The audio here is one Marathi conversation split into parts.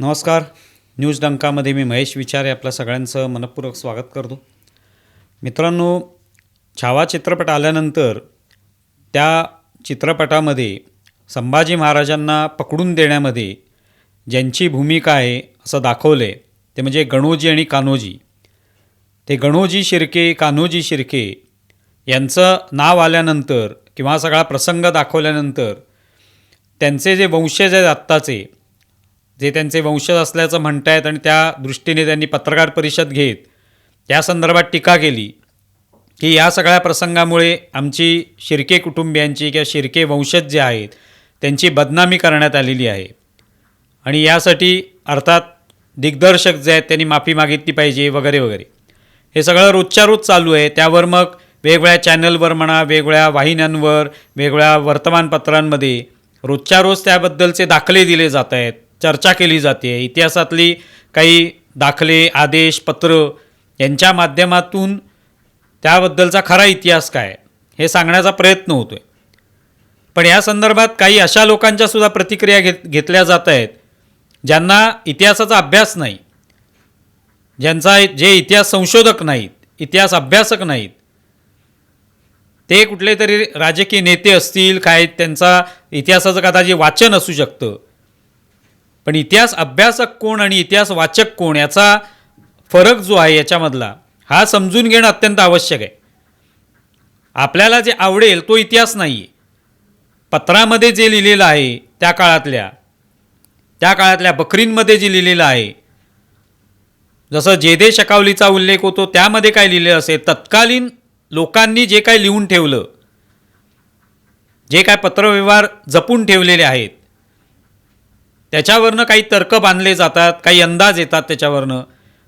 नमस्कार. न्यूज डंकामध्ये मी महेश विचारे आपल्या सगळ्यांचं मनपूर्वक स्वागत करतो. मित्रांनो छावा चित्रपट आल्यानंतर त्या चित्रपटामध्ये संभाजी महाराजांना पकडून देण्यामध्ये ज्यांची भूमिका आहे असं दाखवलं आहे ते म्हणजे गणोजी आणि कान्होजी. ते गणोजी शिर्के कान्होजी शिर्के यांचं नाव आल्यानंतर किंवा सगळा प्रसंग दाखवल्यानंतर त्यांचे जे वंशज आहेत आत्ताचे जे त्यांचे वंशज असल्याचं म्हणतायत आणि त्या दृष्टीने त्यांनी पत्रकार परिषद घेत त्या संदर्भात टीका केली की या सगळ्या प्रसंगामुळे आमची शिर्के कुटुंबियांची किंवा शिर्के वंशज जे आहेत त्यांची बदनामी करण्यात आलेली आहे. आणि यासाठी अर्थात दिग्दर्शक जे आहेत त्यांनी माफी मागितली पाहिजे वगैरे वगैरे. हे सगळं रोजच्या रोज चालू आहे. त्यावर मग वेगवेगळ्या चॅनलवर म्हणा वेगवेगळ्या वाहिन्यांवर वेगवेगळ्या वर्तमानपत्रांमध्ये रोजच्या रोज त्याबद्दलचे दाखले दिले जात आहेत. चर्चा केली जाते. इतिहासातली काही दाखले आदेश पत्र यांच्या माध्यमातून त्याबद्दलचा खरा इतिहास काय? हे सांगण्याचा प्रयत्न होतो आहे पण या संदर्भात काही अशा लोकांच्यासुद्धा प्रतिक्रिया घेत घेतल्या जात आहेत ज्यांना इतिहासाचा अभ्यास नाही ज्यांचा जे इतिहास संशोधक नाहीत इतिहास अभ्यासक नाहीत ते कुठले तरी राजकीय नेते असतील काय त्यांचा इतिहासाचं कदाचित वाचन असू शकतं. पण इतिहास अभ्यासक कोण आणि इतिहास वाचक कोण याचा फरक जो आहे याच्यामधला हा समजून घेणं अत्यंत आवश्यक आहे. आपल्याला जे आवडेल तो इतिहास नाही आहे पत्रामध्ये जे लिहिलेलं आहे त्या काळातल्या त्या काळातल्या बकरींमध्ये जे लिहिलेलं आहे जसं जेदे शकावलीचा उल्लेख होतो त्यामध्ये काय लिहिलेलं असेल तत्कालीन लोकांनी जे काय लिहून ठेवलं जे काय पत्रव्यवहार जपून ठेवलेले आहेत त्याच्यावरनं काही तर्क बांधले जातात काही अंदाज येतात त्याच्यावरनं.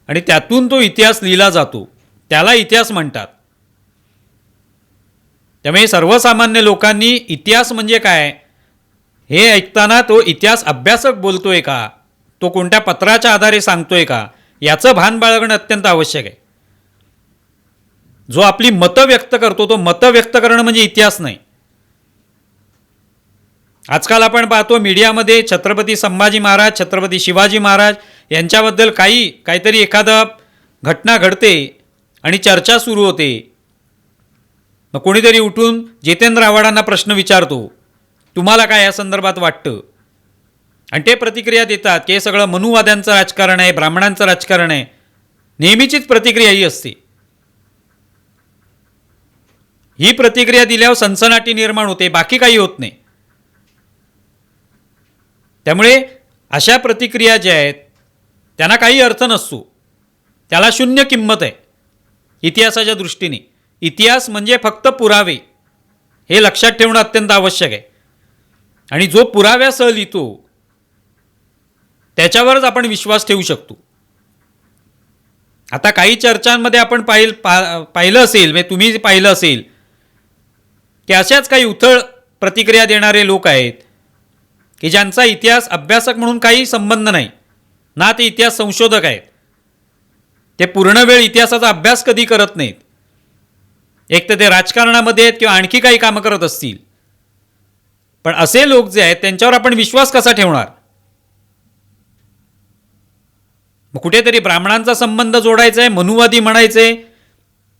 आणि त्यातून तो इतिहास लिहिला जातो. त्याला इतिहास म्हणतात. त्यामुळे सर्वसामान्य लोकांनी इतिहास म्हणजे काय? हे ऐकताना तो इतिहास अभ्यासक बोलतोय का? तो कोणत्या पत्राच्या आधारे सांगतोय का? याचं भान बाळगणं अत्यंत आवश्यक आहे. जो आपली मतं व्यक्त करतो तो मतं व्यक्त करणं म्हणजे इतिहास नाही. आजकाल आपण पाहतो मीडियामध्ये छत्रपती संभाजी महाराज छत्रपती शिवाजी महाराज यांच्याबद्दल काही काहीतरी एखादा घटना घडते आणि चर्चा सुरू होते. मग कोणीतरी उठून जितेंद्र आव्हाडांना प्रश्न विचारतो तुम्हाला काय या संदर्भात वाटतं? आणि ते प्रतिक्रिया देतात की हे सगळं मनुवाद्यांचं राजकारण आहे ब्राह्मणांचं राजकारण आहे. नेहमीचीच प्रतिक्रिया ही असते. ही प्रतिक्रिया दिल्यावर सनसनाटी निर्माण होते बाकी काही होत नाही. त्यामुळे अशा प्रतिक्रिया ज्या आहेत त्यांना काही अर्थ नसतो. त्याला शून्य किंमत आहे इतिहासाच्या दृष्टीने. इतिहास म्हणजे फक्त पुरावे हे लक्षात ठेवणं अत्यंत आवश्यक आहे. आणि जो पुराव्यासह लिहितो त्याच्यावरच आपण विश्वास ठेवू शकतो. आता काही चर्चांमध्ये आपण पाहिल पा पाहिलं असेल म्हणजे तुम्ही पाहिलं असेल की अशाच काही उथळ प्रतिक्रिया देणारे लोक आहेत की ज्यांचा इतिहास अभ्यासक म्हणून काही संबंध नाही. ना ते इतिहास संशोधक आहेत. ते पूर्ण वेळ इतिहासाचा अभ्यास कधी करत नाहीत. एक तर ते राजकारणामध्ये आहेत किंवा आणखी काही कामं करत असतील. पण असे लोक जे आहेत त्यांच्यावर आपण विश्वास कसा ठेवणार? मग कुठेतरी ब्राह्मणांचा संबंध जोडायचा आहे मनुवादी म्हणायचे आहे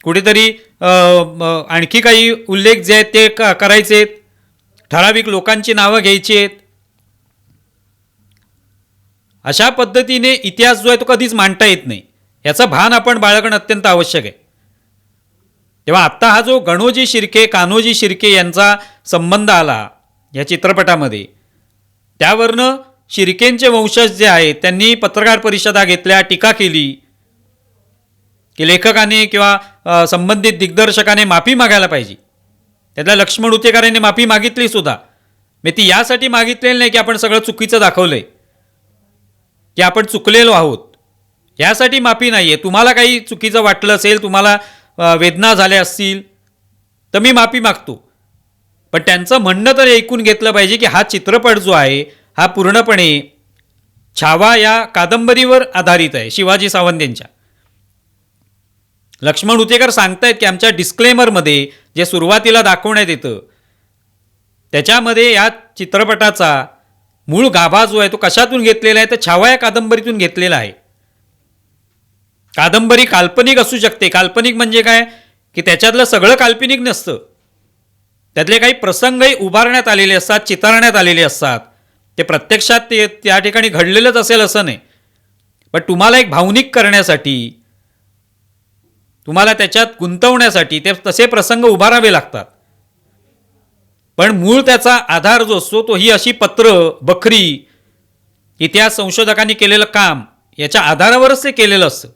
कुठेतरी आणखी काही उल्लेख जे आहेत ते करायचे आहेत ठराविक लोकांची नावं घ्यायची आहेत अशा पद्धतीने इतिहास जो आहे तो कधीच मांडता येत नाही. याचं भान आपण बाळगणं अत्यंत आवश्यक आहे. तेव्हा आत्ता हा जो गणोजी शिर्के कान्होजी शिर्के यांचा संबंध आला या चित्रपटामध्ये त्यावरनं शिर्केंचे वंशज जे आहेत त्यांनी पत्रकार परिषदा घेतल्या टीका केली की लेखकाने किंवा संबंधित दिग्दर्शकाने माफी मागायला पाहिजे. त्यातल्या लक्ष्मण उतेकरांनी माफी मागितली सुद्धा. मी ती यासाठी मागितलेली नाही की आपण सगळं चुकीचं दाखवलं आहे की आपण चुकलेलो आहोत. यासाठी माफी नाही आहे तुम्हाला काही चुकीचं वाटलं असेल तुम्हाला वेदना झाल्या असतील तर मी माफी मागतो. पण त्यांचं म्हणणं तर ऐकून घेतलं पाहिजे की हा चित्रपट जो आहे हा पूर्णपणे छावा या कादंबरीवर आधारित आहे शिवाजी सावंत यांच्या. लक्ष्मण उतेकर सांगतायत की आमच्या डिस्क्लेमरमध्ये जे सुरुवातीला दाखवण्यात येतं त्याच्यामध्ये या चित्रपटाचा मूळ गाभा जो आहे तो कशातून घेतलेला आहे? तर छावा या कादंबरीतून घेतलेला आहे. कादंबरी काल्पनिक असू शकते. काल्पनिक म्हणजे काय? की त्याच्यातलं सगळं काल्पनिक नसतं. त्यातले काही प्रसंगही उभारण्यात आलेले असतात चितारण्यात आलेले असतात. ते प्रत्यक्षात ते त्या ठिकाणी घडलेलंच असेल असं नाही. पण तुम्हाला एक भावनिक करण्यासाठी तुम्हाला त्याच्यात गुंतवण्यासाठी ते तसे प्रसंग उभारावे लागतात. पण मूळ त्याचा आधार जो असतो तो ही अशी पत्र बखरी इतिहास संशोधकांनी केलेलं काम याच्या आधारावरच ते केलेलं असतं.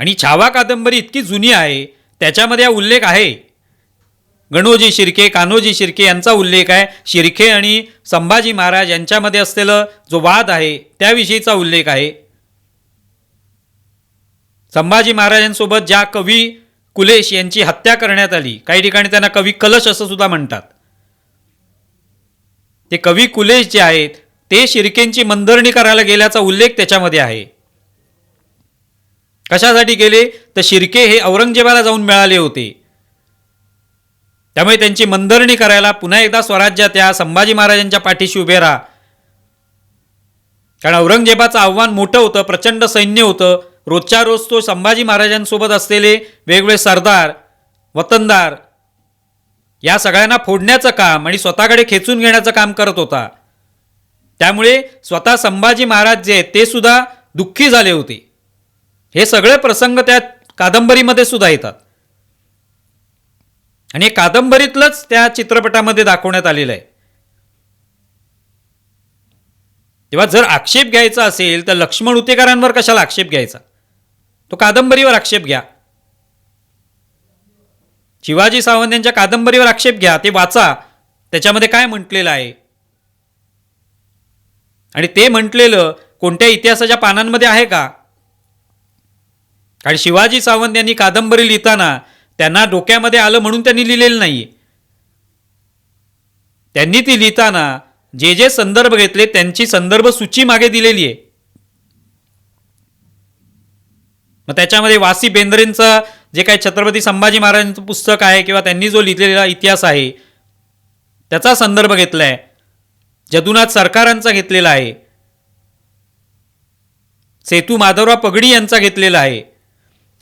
आणि छावा कादंबरी इतकी जुनी आहे त्याच्यामध्ये हा उल्लेख आहे. गणोजी शिर्के कान्होजी शिर्के यांचा उल्लेख आहे. शिर्के आणि संभाजी महाराज यांच्यामध्ये असलेलं जो वाद आहे त्याविषयीचा उल्लेख आहे. संभाजी महाराजांसोबत ज्या कवी कुलेश यांची हत्या करण्यात आली. काही ठिकाणी त्यांना कवी कलश असं सुद्धा म्हणतात. ते कवी कुलेश जे आहेत ते शिर्केंची मंदरणी करायला गेल्याचा उल्लेख त्याच्यामध्ये आहे. कशासाठी गेले तर शिर्के हे औरंगजेबाला जाऊन मिळाले होते. त्यामुळे त्यांची मंदरणी करायला पुन्हा एकदा स्वराज्यात या संभाजी महाराजांच्या पाठीशी उभे राहा. कारण औरंगजेबाचं आव्हान मोठं होतं प्रचंड सैन्य होतं. रोजच्या रोज तो संभाजी महाराजांसोबत असलेले वेगवेगळे सरदार वतनदार या सगळ्यांना फोडण्याचं काम आणि स्वतःकडे खेचून घेण्याचं काम करत होता. त्यामुळे स्वतः संभाजी महाराज जे आहेत ते सुद्धा दुःखी झाले होते. हे सगळे प्रसंग त्या कादंबरीमध्ये सुद्धा येतात. आणि कादंबरीतलंच त्या चित्रपटामध्ये दाखवण्यात आलेलं आहे. तेव्हा जर आक्षेप घ्यायचा असेल तर लक्ष्मण उतेकरांवर कशाला आक्षेप घ्यायचा? तो कादंबरीवर आक्षेप घ्या. शिवाजी सावंत यांच्या कादंबरीवर आक्षेप घ्या. ते वाचा. त्याच्यामध्ये काय म्हटलेलं आहे? आणि ते म्हटलेलं कोणत्या इतिहासाच्या पानांमध्ये आहे का? कारण शिवाजी सावंत यांनी कादंबरी लिहिताना त्यांना डोक्यामध्ये आलं म्हणून त्यांनी लिहिलेलं नाही. त्यांनी ती लिहिताना जे जे संदर्भ घेतले त्यांची संदर्भ सूची मागे दिलेली आहे. मग त्याच्यामध्ये वासी बेंद्रेंचं जे काही छत्रपती संभाजी महाराजांचं पुस्तक आहे किंवा त्यांनी जो लिहिलेला इतिहास आहे त्याचा संदर्भ घेतला आहे जदुनाथ सरकारांचा घेतलेला आहे. सेतू माधवराव पगडी यांचा घेतलेला आहे.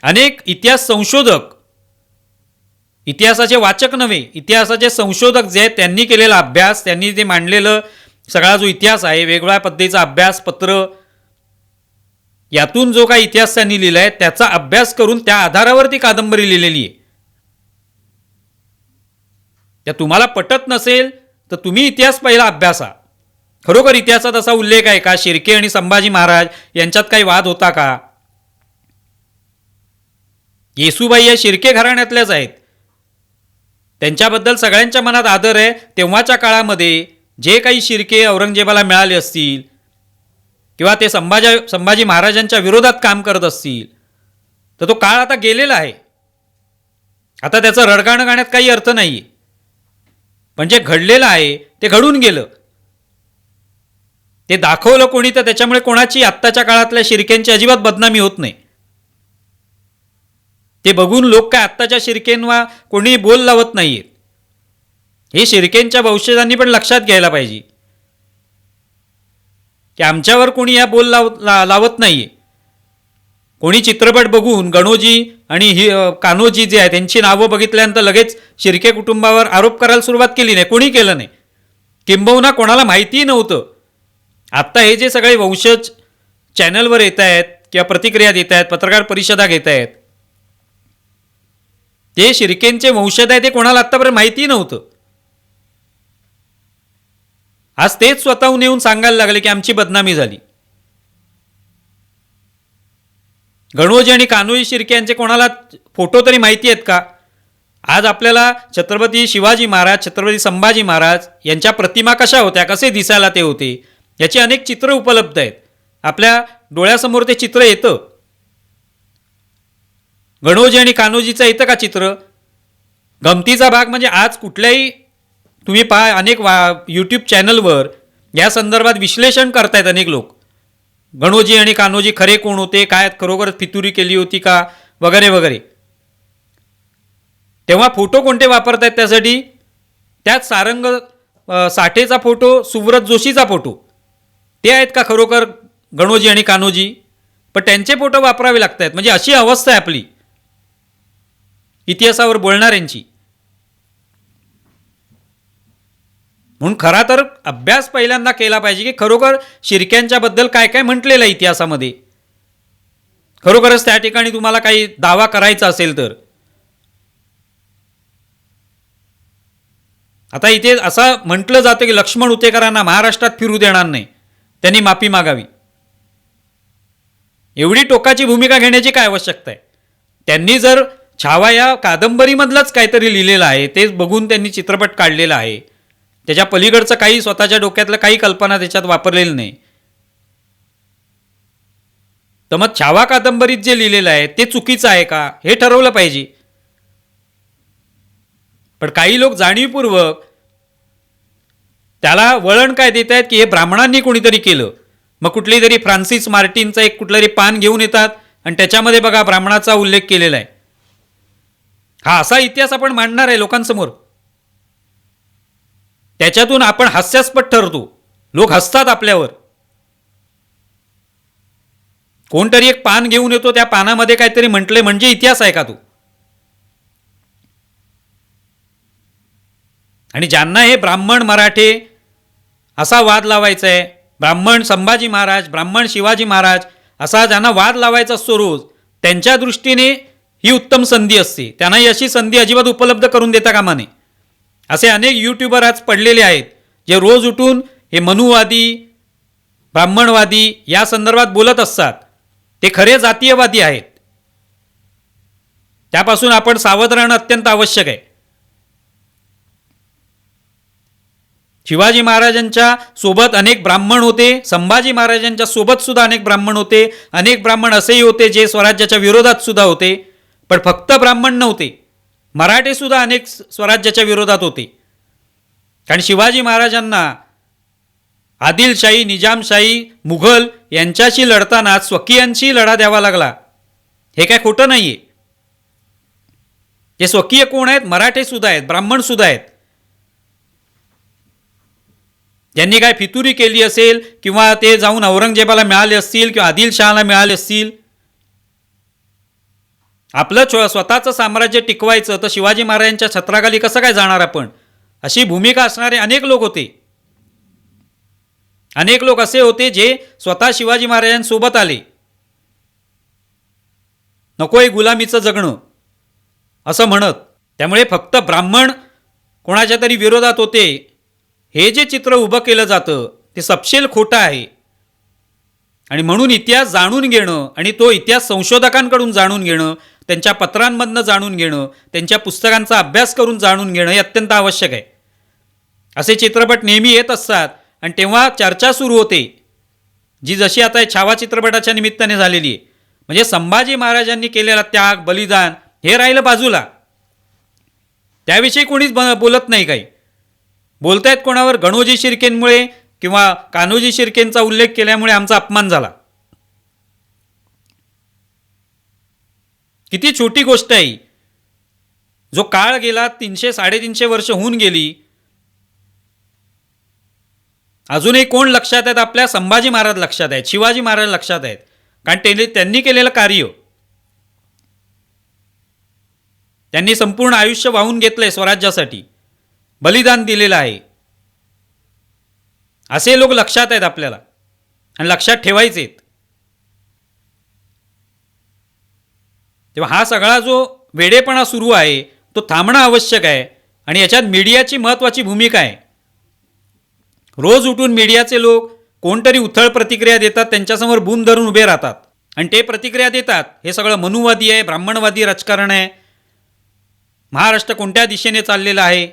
अनेक इतिहास संशोधक इतिहासाचे वाचक नव्हे इतिहासाचे संशोधक जे आहेत त्यांनी केलेला अभ्यास त्यांनी जे मांडलेलं सगळा जो इतिहास आहे वेगवेगळ्या पद्धतीचा अभ्यास पत्र यातून जो काही इतिहास त्यांनी लिहिला आहे त्याचा अभ्यास करून त्या आधारावर ती कादंबरी लिहिलेली आहे. त्या तुम्हाला पटत नसेल तर तुम्ही इतिहास पहिला अभ्यासा. खरोखर इतिहासात असा उल्लेख आहे का? शिर्के आणि संभाजी महाराज यांच्यात काही वाद होता का? येसूबाई या शिर्के घराण्यातल्याच आहेत. त्यांच्याबद्दल सगळ्यांच्या मनात आदर आहे. तेव्हाच्या काळामध्ये जे काही शिर्के औरंगजेबाला मिळाले असतील किंवा ते संभाजी संभाजी महाराजांच्या विरोधात काम करत असतील तर तो काळ आता गेलेला आहे. आता त्याचं रडगाणं गाण्यात काही अर्थ नाही पण जे घडलेलं आहे ते घडून गेलं. ते दाखवलं कोणी तर त्याच्यामुळे कोणाची आत्ताच्या काळातल्या शिरक्यांची अजिबात बदनामी होत नाही. ते बघून लोक काय आत्ताच्या शिरकेंवा कोणी बोल लावत नाहीयेत हे शिरकेंच्या वंशजांनी पण लक्षात घ्यायला पाहिजे. की आमच्यावर कोणी या बोल लाव ला लावत नाही कोणी चित्रपट बघून गणोजी आणि ही कान्होजी जे आहे त्यांची नावं बघितल्यानंतर लगेच शिर्के कुटुंबावर आरोप करायला सुरुवात केली नाही. कोणी केलं नाही. किंबहुना कोणाला माहितीही नव्हतं. आत्ता हे जे सगळे वंशज चॅनलवर येत आहेत किंवा प्रतिक्रिया देत आहेत पत्रकार परिषदा घेत आहेत ते शिर्केंचे वंशज आहे ते कोणाला आत्तापर्यंत माहिती नव्हतं. आज तेच स्वतःहून येऊन सांगायला लागले की आमची बदनामी झाली. गणोजी आणि कान्होजी शिर्के यांचे कोणाला फोटो तरी माहिती आहेत का? आज आपल्याला छत्रपती शिवाजी महाराज छत्रपती संभाजी महाराज यांच्या प्रतिमा कशा होत्या कसे दिसायला ते होते याची अनेक चित्र उपलब्ध आहेत. आपल्या डोळ्यासमोर ते चित्र येतं. गणोजी आणि कान्होजीचं येतं का चित्र? गमतीचा भाग म्हणजे आज कुठल्याही तुम्ही पहा अनेक वा यूट्यूब चॅनलवर या संदर्भात विश्लेषण करतायत अनेक लोक. गणोजी आणि कान्होजी खरे कोण होते? काय खरोखर फितुरी केली होती का? वगैरे वगैरे. तेव्हा फोटो कोणते वापरतायत त्यासाठी? त्यात सारंग साठेचा फोटो सुव्रत जोशीचा फोटो. ते आहेत का खरोखर गणोजी आणि कान्होजी? पण त्यांचे फोटो वापरावे लागत आहेत म्हणजे अशी अवस्था आहे आपली. इतिहासावर बोलणाऱ्यांची. म्हणून खरा तर अभ्यास पहिल्यांदा केला पाहिजे की खरोखर शिरक्यांच्याबद्दल काय काय म्हटलेलं आहे इतिहासामध्ये. खरोखरच त्या ठिकाणी तुम्हाला काही दावा करायचा असेल तर. आता इथे असं म्हटलं जातं की लक्ष्मण उतेकरांना महाराष्ट्रात फिरू देणार नाही. त्यांनी माफी मागावी. एवढी टोकाची भूमिका घेण्याची काय आवश्यकता आहे? त्यांनी जर छावा या कादंबरीमधलंच काहीतरी लिहिलेलं आहे तेच बघून त्यांनी चित्रपट काढलेला आहे. त्याच्या पलीकडचं काही स्वतःच्या डोक्यातलं काही कल्पना त्याच्यात वापरलेलं नाही. तर मग छावा कादंबरीत जे लिहिलेलं आहे ते चुकीचं आहे का? हे ठरवलं पाहिजे. पण काही लोक जाणीवपूर्वक त्याला वळण काय देत आहेत की हे ब्राह्मणांनी कोणीतरी केलं. मग कुठली तरी फ्रान्सिस मार्टिनचं एक कुठलं तरी पान घेऊन येतात आणि त्याच्यामध्ये बघा ब्राह्मणाचा उल्लेख केलेला आहे. हा असा इतिहास आपण मांडणार आहे लोकांसमोर. त्याच्यातून आपण हास्यास्पद ठरतो. लोक हसतात आपल्यावर. कोणतरी एक पान घेऊन येतो त्या पानामध्ये काहीतरी म्हटले म्हणजे इतिहास आहे का तो? आणि ज्यांना हे ब्राह्मण मराठे असा वाद लावायचा आहे ब्राह्मण संभाजी महाराज ब्राह्मण शिवाजी महाराज असा ज्यांना वाद लावायचा असतो रोज त्यांच्या दृष्टीने ही उत्तम संधी असते. त्यांनाही अशी संधी अजिबात उपलब्ध करून देता कामा नये. असे अनेक यूट्यूबर आज पडलेले आहेत जे रोज उठून हे मनुवादी ब्राह्मणवादी या संदर्भात बोलत असतात. ते खरे जातीयवादी आहेत. त्यापासून आपण सावध राहणं अत्यंत आवश्यक आहे. शिवाजी महाराजांच्या सोबत अनेक ब्राह्मण होते संभाजी महाराजांच्या सोबत सुद्धा अनेक ब्राह्मण होते अनेक ब्राह्मण असेही होते जे स्वराज्याच्या विरोधात सुद्धा होते पण फक्त ब्राह्मण नव्हते. मराठेसुद्धा अनेक स्वराज्याच्या विरोधात होते. कारण शिवाजी महाराजांना आदिलशाही निजामशाही मुघल यांच्याशी लढताना स्वकीयांशी लढा द्यावा लागला. हे काय खोटं नाही आहे हे स्वकीय कोण आहेत? मराठेसुद्धा आहेत ब्राह्मणसुद्धा आहेत. ज्यांनी काय फितुरी केली असेल किंवा ते जाऊन औरंगजेबाला मिळाले असतील किंवा आदिलशहाला मिळाले असतील? आपलं स्वतःचं साम्राज्य टिकवायचं तर शिवाजी महाराजांच्या छत्राखाली कसं काय जाणार आपण? अशी भूमिका असणारे अनेक लोक होते. अनेक लोक असे होते जे स्वतः शिवाजी महाराजांसोबत आले. नकोय गुलामीचं जगणं असं म्हणत. त्यामुळे फक्त ब्राह्मण कोणाच्या तरी विरोधात होते. हे जे चित्र उभं केलं जातं ते सपशेल खोटं आहे. आणि म्हणून इतिहास जाणून घेणं आणि तो इतिहास संशोधकांकडून जाणून घेणं त्यांच्या पत्रांमधनं जाणून घेणं त्यांच्या पुस्तकांचा अभ्यास करून जाणून घेणं हे अत्यंत आवश्यक आहे. असे चित्रपट नेहमी येत असतात आणि तेव्हा चर्चा सुरू होते. जी जशी आता छावा चित्रपटाच्या निमित्ताने झालेली आहे. म्हणजे संभाजी महाराजांनी केलेला त्याग बलिदान हे राहिलं बाजूला. त्याविषयी कोणीच ब बोलत नाही काही. बोलतायत कोणावर गणोजी शिर्केंमुळे किंवा कान्होजी शिर्केंचा उल्लेख केल्यामुळे आमचा अपमान झाला. किती छोटी गोष्ट आहे जो काळ गेला तीनशे साडेतीनशे वर्ष होऊन गेली. अजूनही कोण लक्षात आहेत? आपल्या संभाजी महाराज लक्षात आहेत शिवाजी महाराज लक्षात आहेत. कारण त्यांनी त्यांनी केलेलं कार्य. त्यांनी संपूर्ण आयुष्य वाहून घेतलंय स्वराज्यासाठी. बलिदान दिलेलं आहे. असे लोक लक्षात आहेत आपल्याला. आणि लक्षात ठेवायचे आहेत तेव्हा हा सगळा जो वेडेपणा सुरू आहे तो थांबणं आवश्यक आहे. आणि याच्यात मीडियाची महत्त्वाची भूमिका आहे. रोज उठून मीडियाचे लोक कोणतरी उथळ प्रतिक्रिया देतात त्यांच्यासमोर बूम धरून उभे राहतात. आणि ते प्रतिक्रिया देतात हे सगळं मनुवादी आहे ब्राह्मणवादी राजकारण आहे. महाराष्ट्र कोणत्या दिशेने चाललेला आहे?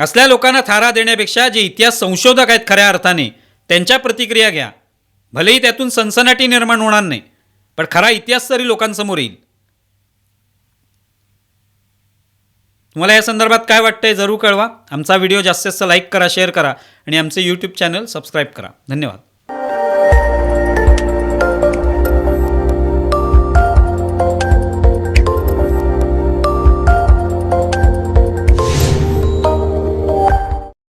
असल्या लोकांना थारा देण्यापेक्षा जे इतिहास संशोधक आहेत खऱ्या अर्थाने त्यांच्या प्रतिक्रिया घ्या. भलेही त्यातून सनसनाटी निर्माण होणार नाही. पण खरा इतिहास तरी लोकांसमोर येईल. तुम्हाला या संदर्भात काय वाटतंय जरूर कळवा. आमचा व्हिडिओ जास्तीत जास्त लाईक करा शेअर करा आणि आमचे यूट्यूब चॅनल सबस्क्राईब करा. धन्यवाद.